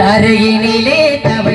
തരയിനിലെ തവ